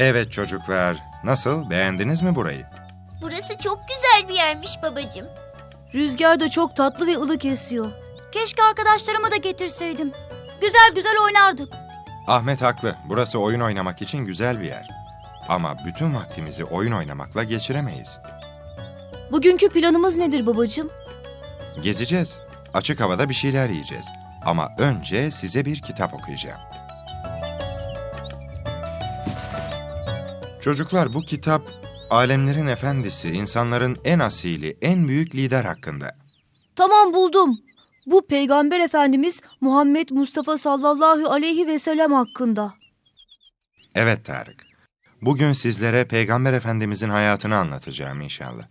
Evet çocuklar, nasıl? Beğendiniz mi burayı? Burası çok güzel bir yermiş babacığım. Rüzgar da çok tatlı ve ılık esiyor. Keşke arkadaşlarımı da getirseydim. Güzel güzel oynardık. Ahmet haklı, burası oyun oynamak için güzel bir yer. Ama bütün vaktimizi oyun oynamakla geçiremeyiz. Bugünkü planımız nedir babacığım? Gezeceğiz, açık havada bir şeyler yiyeceğiz. Ama önce size bir kitap okuyacağım. Çocuklar bu kitap alemlerin efendisi, insanların en asili, en büyük lider hakkında. Tamam buldum. Bu Peygamber Efendimiz Muhammed Mustafa sallallahu aleyhi ve sellem hakkında. Evet Tarık. Bugün sizlere Peygamber Efendimizin hayatını anlatacağım inşallah.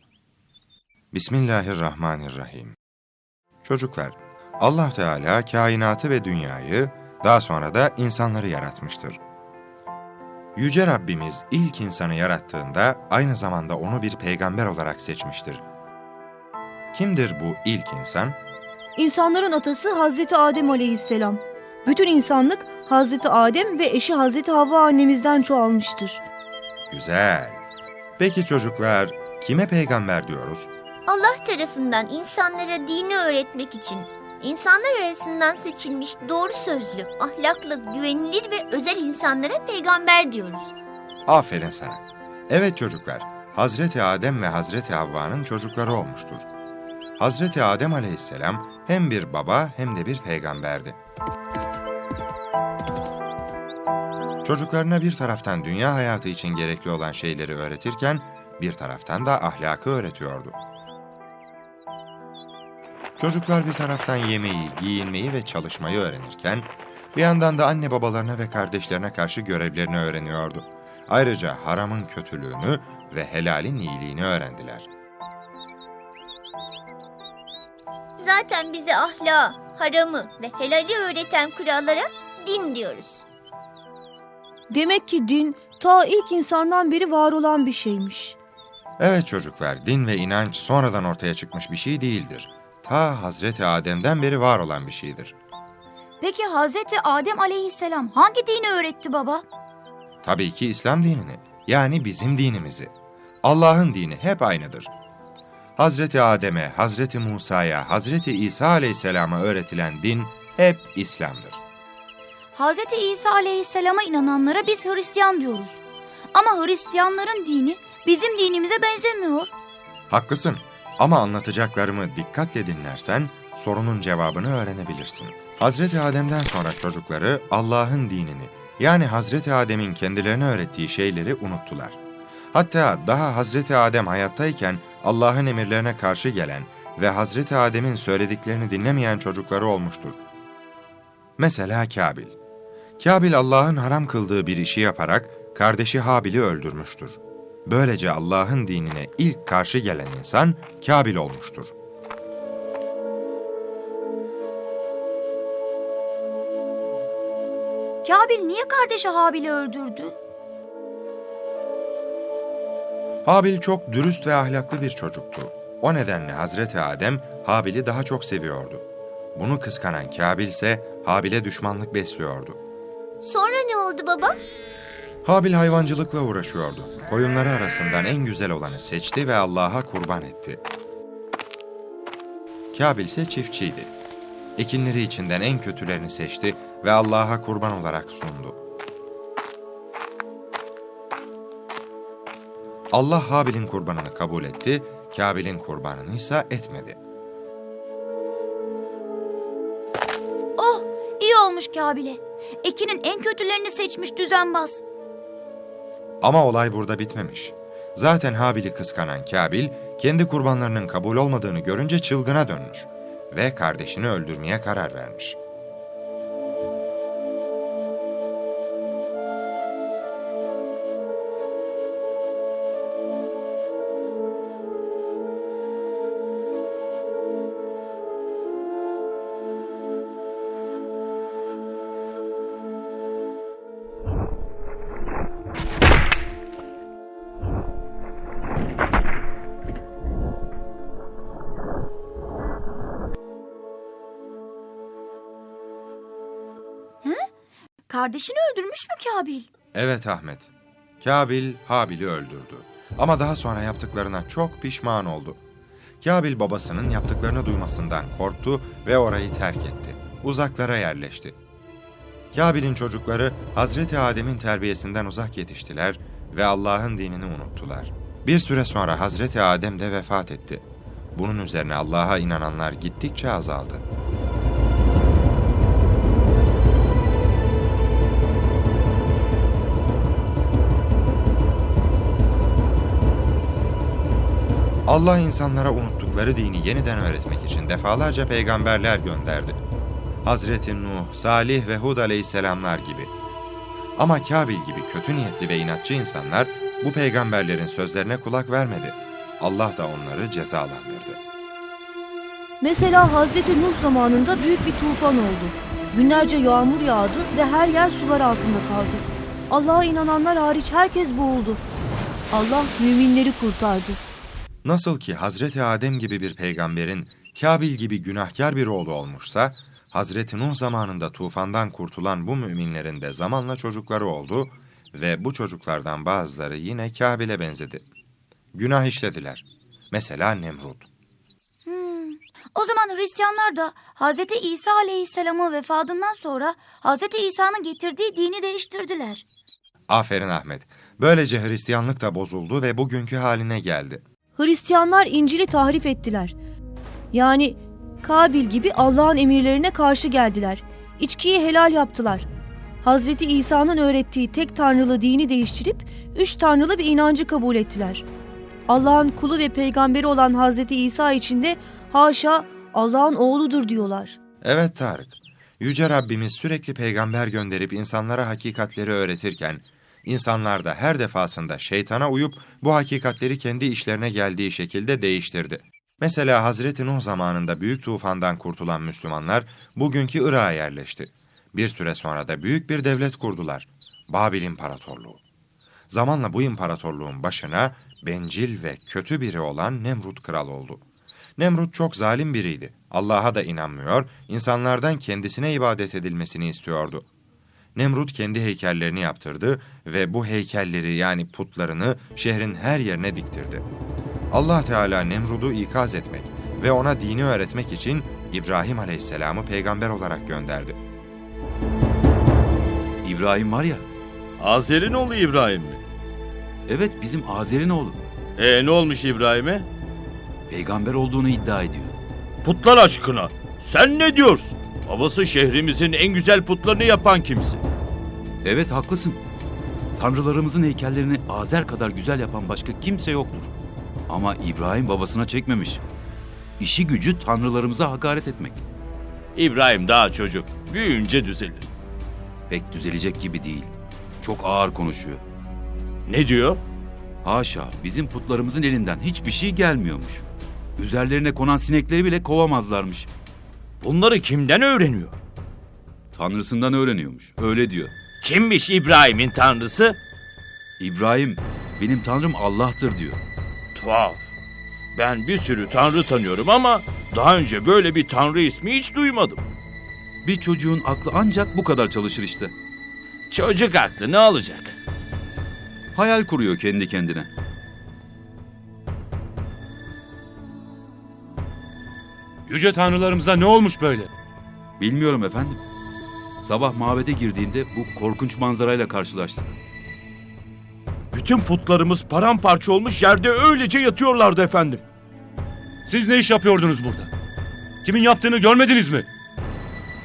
Bismillahirrahmanirrahim. Çocuklar, Allah Teala kainatı ve dünyayı, daha sonra da insanları yaratmıştır. Yüce Rabbimiz ilk insanı yarattığında aynı zamanda onu bir peygamber olarak seçmiştir. Kimdir bu ilk insan? İnsanların atası Hazreti Adem aleyhisselam. Bütün insanlık Hazreti Adem ve eşi Hazreti Havva annemizden çoğalmıştır. Güzel. Peki çocuklar, kime peygamber diyoruz? Allah tarafından insanlara dini öğretmek için insanlar arasından seçilmiş doğru sözlü, ahlaklı, güvenilir ve özel insanlara peygamber diyoruz. Aferin sana. Evet çocuklar, Hazreti Adem ve Hazreti Havva'nın çocukları olmuştur. Hazreti Adem aleyhisselam hem bir baba hem de bir peygamberdi. Çocuklarına bir taraftan dünya hayatı için gerekli olan şeyleri öğretirken, bir taraftan da ahlakı öğretiyordu. Çocuklar bir taraftan yemeği, giyinmeyi ve çalışmayı öğrenirken, bir yandan da anne babalarına ve kardeşlerine karşı görevlerini öğreniyordu. Ayrıca haramın kötülüğünü ve helalin iyiliğini öğrendiler. Zaten bize ahlakı, haramı ve helali öğreten kurallara din diyoruz. Demek ki din ta ilk insandan beri var olan bir şeymiş. Evet çocuklar, din ve inanç sonradan ortaya çıkmış bir şey değildir. Ta Hazreti Adem'den beri var olan bir şeydir. Peki Hazreti Adem aleyhisselam hangi dini öğretti baba? Tabii ki İslam dinini, yani bizim dinimizi. Allah'ın dini hep aynıdır. Hazreti Adem'e, Hazreti Musa'ya, Hazreti İsa aleyhisselama öğretilen din hep İslam'dır. Hazreti İsa aleyhisselama inananlara biz Hristiyan diyoruz. Ama Hristiyanların dini bizim dinimize benzemiyor. Haklısın ama anlatacaklarımı dikkatle dinlersen sorunun cevabını öğrenebilirsin. Hazreti Adem'den sonra çocukları Allah'ın dinini yani Hazreti Adem'in kendilerine öğrettiği şeyleri unuttular. Hatta daha Hazreti Adem hayattayken Allah'ın emirlerine karşı gelen ve Hazreti Adem'in söylediklerini dinlemeyen çocukları olmuştur. Mesela Kabil. Kabil Allah'ın haram kıldığı bir işi yaparak kardeşi Habil'i öldürmüştür. Böylece Allah'ın dinine ilk karşı gelen insan Kabil olmuştur. Kabil niye kardeşi Habil'i öldürdü? Habil çok dürüst ve ahlaklı bir çocuktu. O nedenle Hazreti Adem Habil'i daha çok seviyordu. Bunu kıskanan Kabil ise Habil'e düşmanlık besliyordu. Sonra ne oldu baba? Habil hayvancılıkla uğraşıyordu. Koyunları arasından en güzel olanı seçti ve Allah'a kurban etti. Kabil ise çiftçiydi. Ekinleri içinden en kötülerini seçti ve Allah'a kurban olarak sundu. Allah Habil'in kurbanını kabul etti, Kabil'in kurbanını ise etmedi. Oh iyi olmuş Kabil'e. Ekin'in en kötülerini seçmiş düzenbaz. Ama olay burada bitmemiş. Zaten Habil'i kıskanan Kabil, kendi kurbanlarının kabul olmadığını görünce çılgına dönmüş ve kardeşini öldürmeye karar vermiş. Kardeşini öldürmüş mü Kabil? Evet Ahmet, Kabil, Habil'i öldürdü. Ama daha sonra yaptıklarına çok pişman oldu. Kabil babasının yaptıklarını duymasından korktu ve orayı terk etti. Uzaklara yerleşti. Kabil'in çocukları Hazreti Adem'in terbiyesinden uzak yetiştiler ve Allah'ın dinini unuttular. Bir süre sonra Hazreti Adem de vefat etti. Bunun üzerine Allah'a inananlar gittikçe azaldı. Allah insanlara unuttukları dini yeniden öğretmek için defalarca peygamberler gönderdi. Hazreti Nuh, Salih ve Hud aleyhisselamlar gibi. Ama Kabil gibi kötü niyetli ve inatçı insanlar bu peygamberlerin sözlerine kulak vermedi. Allah da onları cezalandırdı. Mesela Hazreti Nuh zamanında büyük bir tufan oldu. Günlerce yağmur yağdı ve her yer sular altında kaldı. Allah'a inananlar hariç herkes boğuldu. Allah müminleri kurtardı. Nasıl ki Hazreti Adem gibi bir peygamberin Kabil gibi günahkar bir oğlu olmuşsa, Hazreti Nuh zamanında tufandan kurtulan bu müminlerin de zamanla çocukları oldu ve bu çocuklardan bazıları yine Kabil'e benzedi. Günah işlediler. Mesela Nemrut. Hmm. O zaman Hristiyanlar da Hz. İsa Aleyhisselam'ın vefatından sonra Hz. İsa'nın getirdiği dini değiştirdiler. Aferin Ahmet. Böylece Hristiyanlık da bozuldu ve bugünkü haline geldi. Hristiyanlar İncil'i tahrif ettiler. Yani Kabil gibi Allah'ın emirlerine karşı geldiler. İçkiyi helal yaptılar. Hazreti İsa'nın öğrettiği tek tanrılı dini değiştirip üç tanrılı bir inancı kabul ettiler. Allah'ın kulu ve peygamberi olan Hazreti İsa için de haşa Allah'ın oğludur diyorlar. Evet Tarık, Yüce Rabbimiz sürekli peygamber gönderip insanlara hakikatleri öğretirken, insanlar da her defasında şeytana uyup bu hakikatleri kendi işlerine geldiği şekilde değiştirdi. Mesela Hazreti Nuh zamanında büyük tufandan kurtulan Müslümanlar bugünkü Irak'a yerleşti. Bir süre sonra da büyük bir devlet kurdular. Babil İmparatorluğu. Zamanla bu imparatorluğun başına bencil ve kötü biri olan Nemrut kral oldu. Nemrut çok zalim biriydi. Allah'a da inanmıyor, insanlardan kendisine ibadet edilmesini istiyordu. Nemrut kendi heykellerini yaptırdı ve bu heykelleri yani putlarını şehrin her yerine diktirdi. Allah Teala Nemrud'u ikaz etmek ve ona dini öğretmek için İbrahim Aleyhisselam'ı peygamber olarak gönderdi. İbrahim var ya, Azer'in oğlu İbrahim mi? evet bizim Azer'in oğlu. E ne olmuş İbrahim'e? Peygamber olduğunu iddia ediyor. Putlar aşkına. Sen ne diyorsun? Babası şehrimizin en güzel putlarını yapan kimsin? Evet haklısın. Tanrılarımızın heykellerini Azer kadar güzel yapan başka kimse yoktur. Ama İbrahim babasına çekmemiş. İşi gücü tanrılarımıza hakaret etmek. İbrahim daha çocuk. Büyüyünce düzelir. Pek düzelecek gibi değil. Çok ağır konuşuyor. Ne diyor? Haşa bizim putlarımızın elinden hiçbir şey gelmiyormuş. Üzerlerine konan sinekleri bile kovamazlarmış. Bunları kimden öğreniyor? Tanrısından öğreniyormuş. Öyle diyor. Kimmiş İbrahim'in tanrısı? İbrahim benim tanrım Allah'tır diyor. Tuhaf. Ben bir sürü tanrı tanıyorum ama daha önce böyle bir tanrı ismi hiç duymadım. Bir çocuğun aklı ancak bu kadar çalışır işte. Çocuk aklı ne alacak? Hayal kuruyor kendi kendine. Yüce tanrılarımıza ne olmuş böyle? Bilmiyorum efendim. Sabah mabede girdiğinde bu korkunç manzarayla karşılaştık. Bütün putlarımız paramparça olmuş yerde öylece yatıyorlardı efendim. Siz ne iş yapıyordunuz burada? Kimin yaptığını görmediniz mi?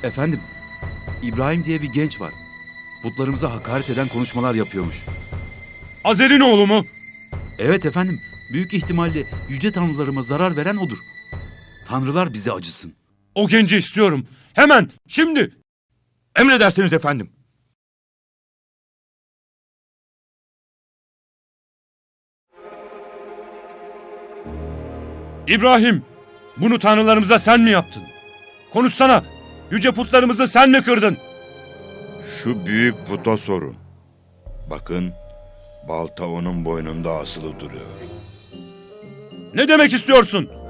Efendim, İbrahim diye bir genç var. Putlarımıza hakaret eden konuşmalar yapıyormuş. Azer'in oğlu mu? Evet efendim, büyük ihtimalle yüce tanrılarıma zarar veren odur. Tanrılar bize acısın. O genci istiyorum. Hemen, şimdi. Emredersiniz efendim. İbrahim, bunu tanrılarımıza sen mi yaptın? Konuşsana. Yüce putlarımızı sen mi kırdın? Şu büyük puta sorun. Bakın, balta onun boynunda asılı duruyor. Ne demek istiyorsun?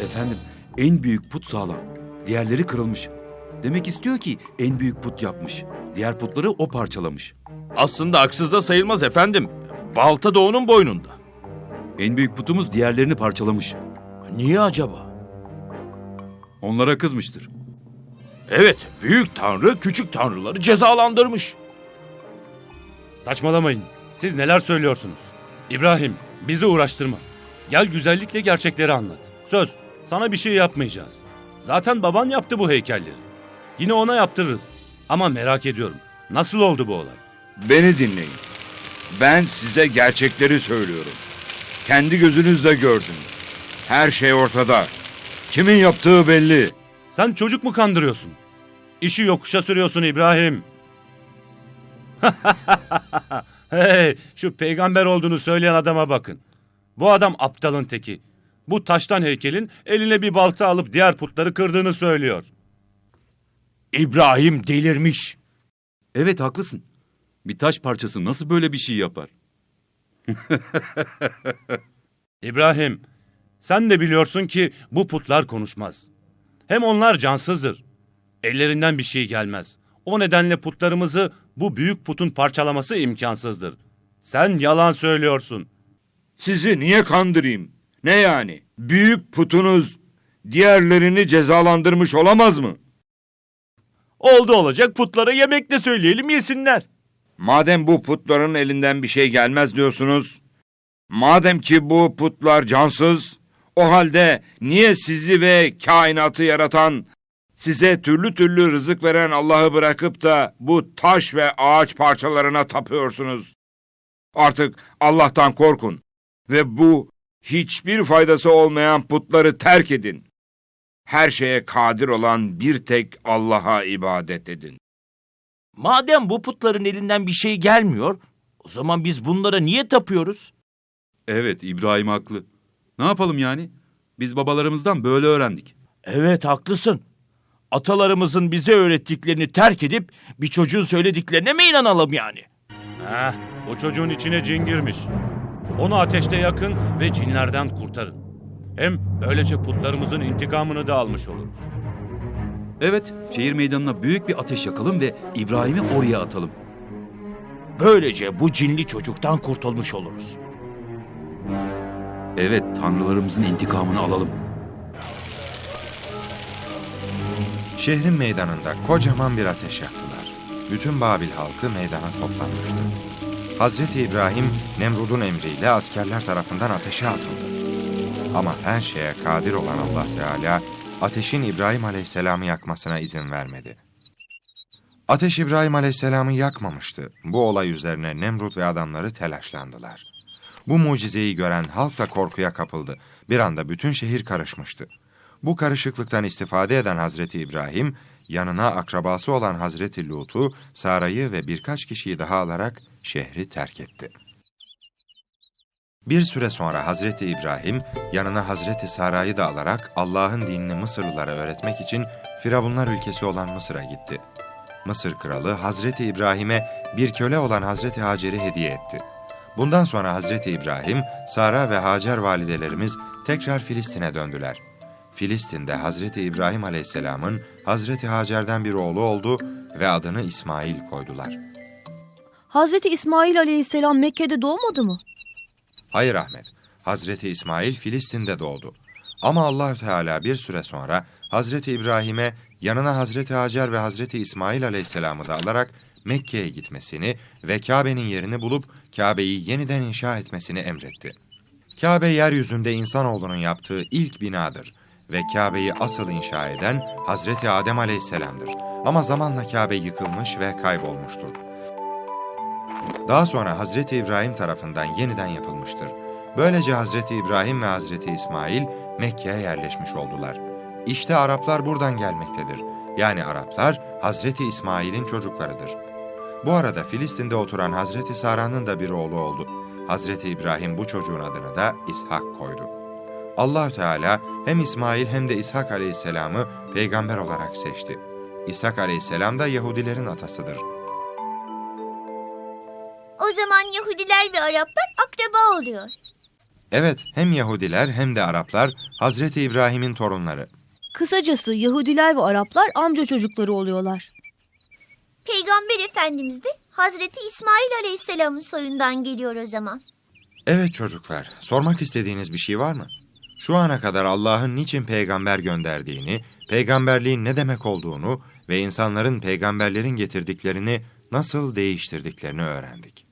Efendim, en büyük put sağlam. Diğerleri kırılmış. Demek istiyor ki en büyük put yapmış. Diğer putları o parçalamış. Aslında haksız da sayılmaz efendim. Balta da onun boynunda. En büyük putumuz diğerlerini parçalamış. Niye acaba? Onlara kızmıştır. Evet, büyük tanrı küçük tanrıları cezalandırmış. Saçmalamayın. Siz neler söylüyorsunuz? İbrahim, bizi uğraştırma. Gel güzellikle gerçekleri anlat. Söz, sana bir şey yapmayacağız. Zaten baban yaptı bu heykelleri. Yine ona yaptırırız. Ama merak ediyorum. Nasıl oldu bu olay? Beni dinleyin. Ben size gerçekleri söylüyorum. Kendi gözünüzle gördünüz. Her şey ortada. Kimin yaptığı belli. Sen çocuk mu kandırıyorsun? İşi yokuşa sürüyorsun İbrahim. hey, şu peygamber olduğunu söyleyen adama bakın. Bu adam aptalın teki. Bu taştan heykelin eline bir balta alıp diğer putları kırdığını söylüyor. İbrahim delirmiş. Evet haklısın. Bir taş parçası nasıl böyle bir şey yapar? İbrahim, sen de biliyorsun ki bu putlar konuşmaz. Hem onlar cansızdır. Ellerinden bir şey gelmez. O nedenle putlarımızı bu büyük putun parçalaması imkansızdır. Sen yalan söylüyorsun. Sizi niye kandırayım? Ne yani? Büyük putunuz diğerlerini cezalandırmış olamaz mı? Oldu olacak putlara yemek de söyleyelim yesinler. Madem bu putların elinden bir şey gelmez diyorsunuz, madem ki bu putlar cansız, o halde niye sizi ve kainatı yaratan, size türlü türlü rızık veren Allah'ı bırakıp da bu taş ve ağaç parçalarına tapıyorsunuz? Artık Allah'tan korkun ve bu hiçbir faydası olmayan putları terk edin. Her şeye kadir olan bir tek Allah'a ibadet edin. Madem bu putların elinden bir şey gelmiyor, o zaman biz bunlara niye tapıyoruz? Evet İbrahim haklı. Ne yapalım yani? Biz babalarımızdan böyle öğrendik. Evet haklısın. Atalarımızın bize öğrettiklerini terk edip bir çocuğun söylediklerine mi inanalım yani? Heh, o çocuğun içine cin girmiş. Onu ateşte yakın ve cinlerden kurtarın. Hem böylece putlarımızın intikamını da almış oluruz. Evet, şehir meydanına büyük bir ateş yakalım ve İbrahim'i oraya atalım. Böylece bu cinli çocuktan kurtulmuş oluruz. Evet, tanrılarımızın intikamını alalım. Şehrin meydanında kocaman bir ateş yaktılar. Bütün Babil halkı meydana toplanmıştı. Hazreti İbrahim, Nemrud'un emriyle askerler tarafından ateşe atıldı. Ama her şeye kadir olan Allah Teala, ateşin İbrahim Aleyhisselam'ı yakmasına izin vermedi. Ateş İbrahim Aleyhisselam'ı yakmamıştı. Bu olay üzerine Nemrut ve adamları telaşlandılar. Bu mucizeyi gören halk da korkuya kapıldı. Bir anda bütün şehir karışmıştı. Bu karışıklıktan istifade eden Hazreti İbrahim, yanına akrabası olan Hazreti Lut'u, Sara'yı ve birkaç kişiyi daha alarak şehri terk etti. Bir süre sonra Hazreti İbrahim, yanına Hazreti Sara'yı da alarak Allah'ın dinini Mısırlılara öğretmek için Firavunlar ülkesi olan Mısır'a gitti. Mısır kralı Hazreti İbrahim'e bir köle olan Hazreti Hacer'i hediye etti. Bundan sonra Hazreti İbrahim, Sara ve Hacer validelerimiz tekrar Filistin'e döndüler. Filistin'de Hazreti İbrahim Aleyhisselam'ın Hazreti Hacer'den bir oğlu oldu ve adını İsmail koydular. Hazreti İsmail aleyhisselam Mekke'de doğmadı mı? Hayır Ahmet, Hazreti İsmail Filistin'de doğdu. Ama Allahü Teala bir süre sonra Hazreti İbrahim'e yanına Hazreti Hacer ve Hazreti İsmail Aleyhisselam'ı da alarak Mekke'ye gitmesini ve Kabe'nin yerini bulup Kabe'yi yeniden inşa etmesini emretti. Kabe yeryüzünde insanoğlunun yaptığı ilk binadır ve Kabe'yi asıl inşa eden Hazreti Adem Aleyhisselam'dır. Ama zamanla Kabe yıkılmış ve kaybolmuştur. Daha sonra Hazreti İbrahim tarafından yeniden yapılmıştır. Böylece Hazreti İbrahim ve Hazreti İsmail Mekke'ye yerleşmiş oldular. İşte Araplar buradan gelmektedir. Yani Araplar Hazreti İsmail'in çocuklarıdır. Bu arada Filistin'de oturan Hazreti Sara'nın da bir oğlu oldu. Hazreti İbrahim bu çocuğun adını da İshak koydu. Allah Teala hem İsmail hem de İshak Aleyhisselam'ı peygamber olarak seçti. İshak Aleyhisselam da Yahudilerin atasıdır. O zaman Yahudiler ve Araplar akraba oluyor. Evet, hem Yahudiler hem de Araplar Hazreti İbrahim'in torunları. Kısacası Yahudiler ve Araplar amca çocukları oluyorlar. Peygamber Efendimiz de Hazreti İsmail Aleyhisselam'ın soyundan geliyor o zaman. Evet çocuklar, sormak istediğiniz bir şey var mı? Şu ana kadar Allah'ın niçin peygamber gönderdiğini, peygamberliğin ne demek olduğunu ve insanların peygamberlerin getirdiklerini nasıl değiştirdiklerini öğrendik.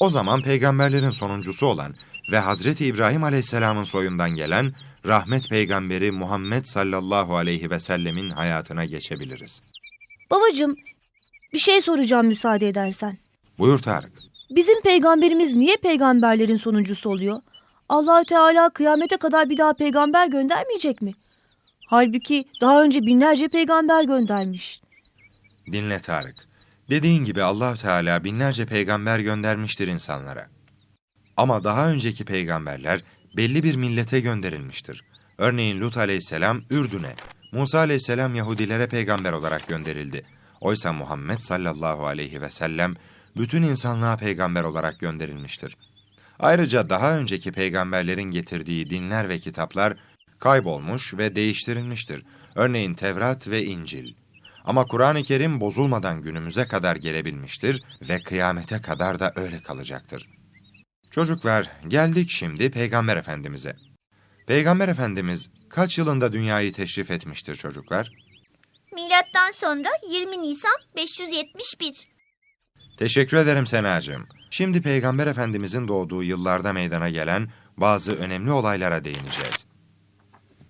O zaman peygamberlerin sonuncusu olan ve Hazreti İbrahim Aleyhisselam'ın soyundan gelen rahmet peygamberi Muhammed sallallahu aleyhi ve sellemin hayatına geçebiliriz. Babacığım, bir şey soracağım müsaade edersen. Buyur Tarık. Bizim peygamberimiz niye peygamberlerin sonuncusu oluyor? Allahü Teala kıyamete kadar bir daha peygamber göndermeyecek mi? Halbuki daha önce binlerce peygamber göndermiş. Dinle Tarık. Dediğin gibi allah Teala binlerce peygamber göndermiştir insanlara. Ama daha önceki peygamberler belli bir millete gönderilmiştir. Örneğin Lut aleyhisselam Ürdün'e, Musa aleyhisselam Yahudilere peygamber olarak gönderildi. Oysa Muhammed sallallahu aleyhi ve sellem bütün insanlığa peygamber olarak gönderilmiştir. Ayrıca daha önceki peygamberlerin getirdiği dinler ve kitaplar kaybolmuş ve değiştirilmiştir. Örneğin Tevrat ve İncil. Ama Kur'an-ı Kerim bozulmadan günümüze kadar gelebilmiştir ve kıyamete kadar da öyle kalacaktır. Çocuklar, geldik şimdi Peygamber Efendimiz'e. Peygamber Efendimiz kaç yılında dünyayı teşrif etmiştir çocuklar? Milattan sonra 20 Nisan 571. Teşekkür ederim Senacığım. Şimdi Peygamber Efendimizin doğduğu yıllarda meydana gelen bazı önemli olaylara değineceğiz.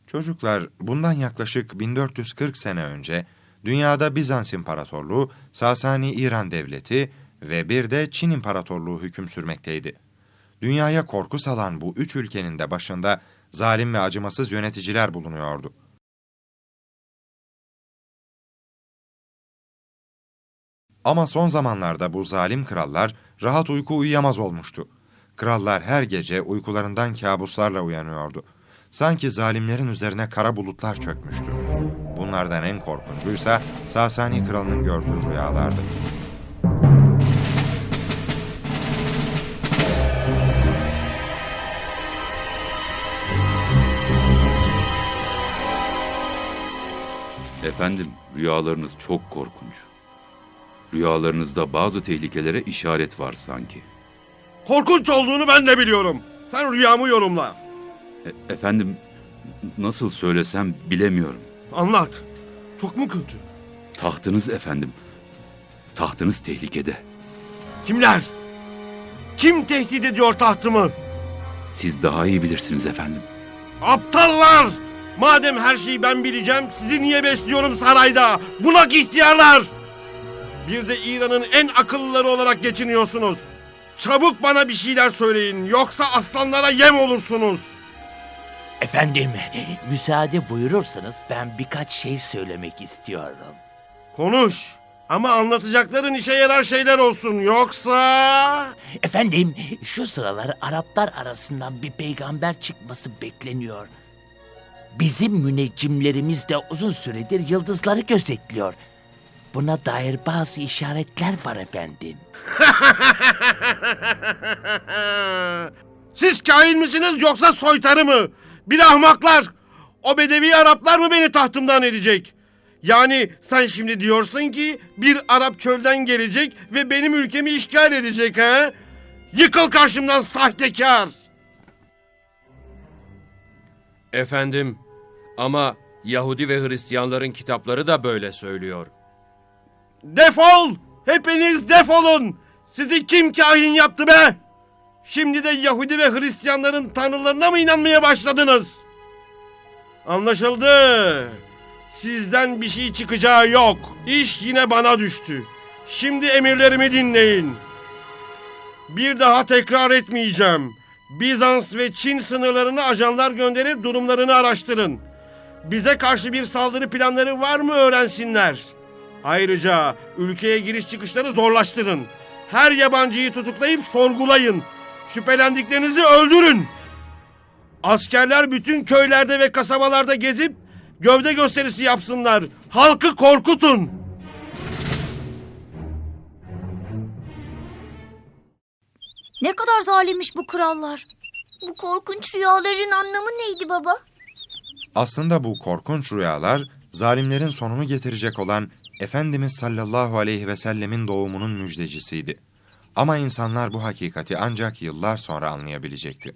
Çocuklar, bundan yaklaşık 1440 sene önce dünyada Bizans İmparatorluğu, Sasani İran Devleti ve bir de Çin İmparatorluğu hüküm sürmekteydi. Dünyaya korku salan bu üç ülkenin de başında zalim ve acımasız yöneticiler bulunuyordu. Ama son zamanlarda bu zalim krallar rahat uyku uyuyamaz olmuştu. Krallar her gece uykularından kabuslarla uyanıyordu. Sanki zalimlerin üzerine kara bulutlar çökmüştü. Bunlardan en korkuncuysa Sasani kralının gördüğü rüyalardı. Efendim, rüyalarınız çok korkunç. Rüyalarınızda bazı tehlikelere işaret var sanki. Korkunç olduğunu ben de biliyorum. Sen rüyamı yorumla. E- efendim, nasıl söylesem bilemiyorum. Anlat. Çok mu kötü? Tahtınız efendim. Tahtınız tehlikede. Kimler? Kim tehdit ediyor tahtımı? Siz daha iyi bilirsiniz efendim. Aptallar! Madem her şeyi ben bileceğim, sizi niye besliyorum sarayda? Bunak ihtiyarlar! Bir de İran'ın en akıllıları olarak geçiniyorsunuz. Çabuk bana bir şeyler söyleyin, yoksa aslanlara yem olursunuz. Efendim, müsaade buyurursanız ben birkaç şey söylemek istiyorum. Konuş. Ama anlatacakların işe yarar şeyler olsun, yoksa... Efendim, şu sıralar Araplar arasından bir peygamber çıkması bekleniyor. Bizim müneccimlerimiz de uzun süredir yıldızları gözetliyor. Buna dair bazı işaretler var efendim. Siz kain misiniz yoksa soytarı mı? Bir ahmaklar! O bedevi Araplar mı beni tahtımdan edecek? Yani sen şimdi diyorsun ki bir Arap çölden gelecek ve benim ülkemi işgal edecek ha? Yıkıl karşımdan sahtekar! Efendim ama Yahudi ve Hristiyanların kitapları da böyle söylüyor. Defol! Hepiniz defolun! Sizi kim kahin yaptı be? Şimdi de Yahudi ve Hristiyanların tanrılarına mı inanmaya başladınız? Anlaşıldı. Sizden bir şey çıkacağı yok. İş yine bana düştü. Şimdi emirlerimi dinleyin. Bir daha tekrar etmeyeceğim. Bizans ve Çin sınırlarına ajanlar gönderip durumlarını araştırın. Bize karşı bir saldırı planları var mı öğrensinler. Ayrıca ülkeye giriş çıkışları zorlaştırın. Her yabancıyı tutuklayıp sorgulayın. Şüphelendiklerinizi öldürün. Askerler bütün köylerde ve kasabalarda gezip gövde gösterisi yapsınlar. Halkı korkutun. Ne kadar zalimmiş bu krallar. Bu korkunç rüyaların anlamı neydi baba? Aslında bu korkunç rüyalar, zalimlerin sonunu getirecek olan Efendimiz sallallahu aleyhi ve sellemin doğumunun müjdecisiydi. Ama insanlar bu hakikati ancak yıllar sonra anlayabilecekti.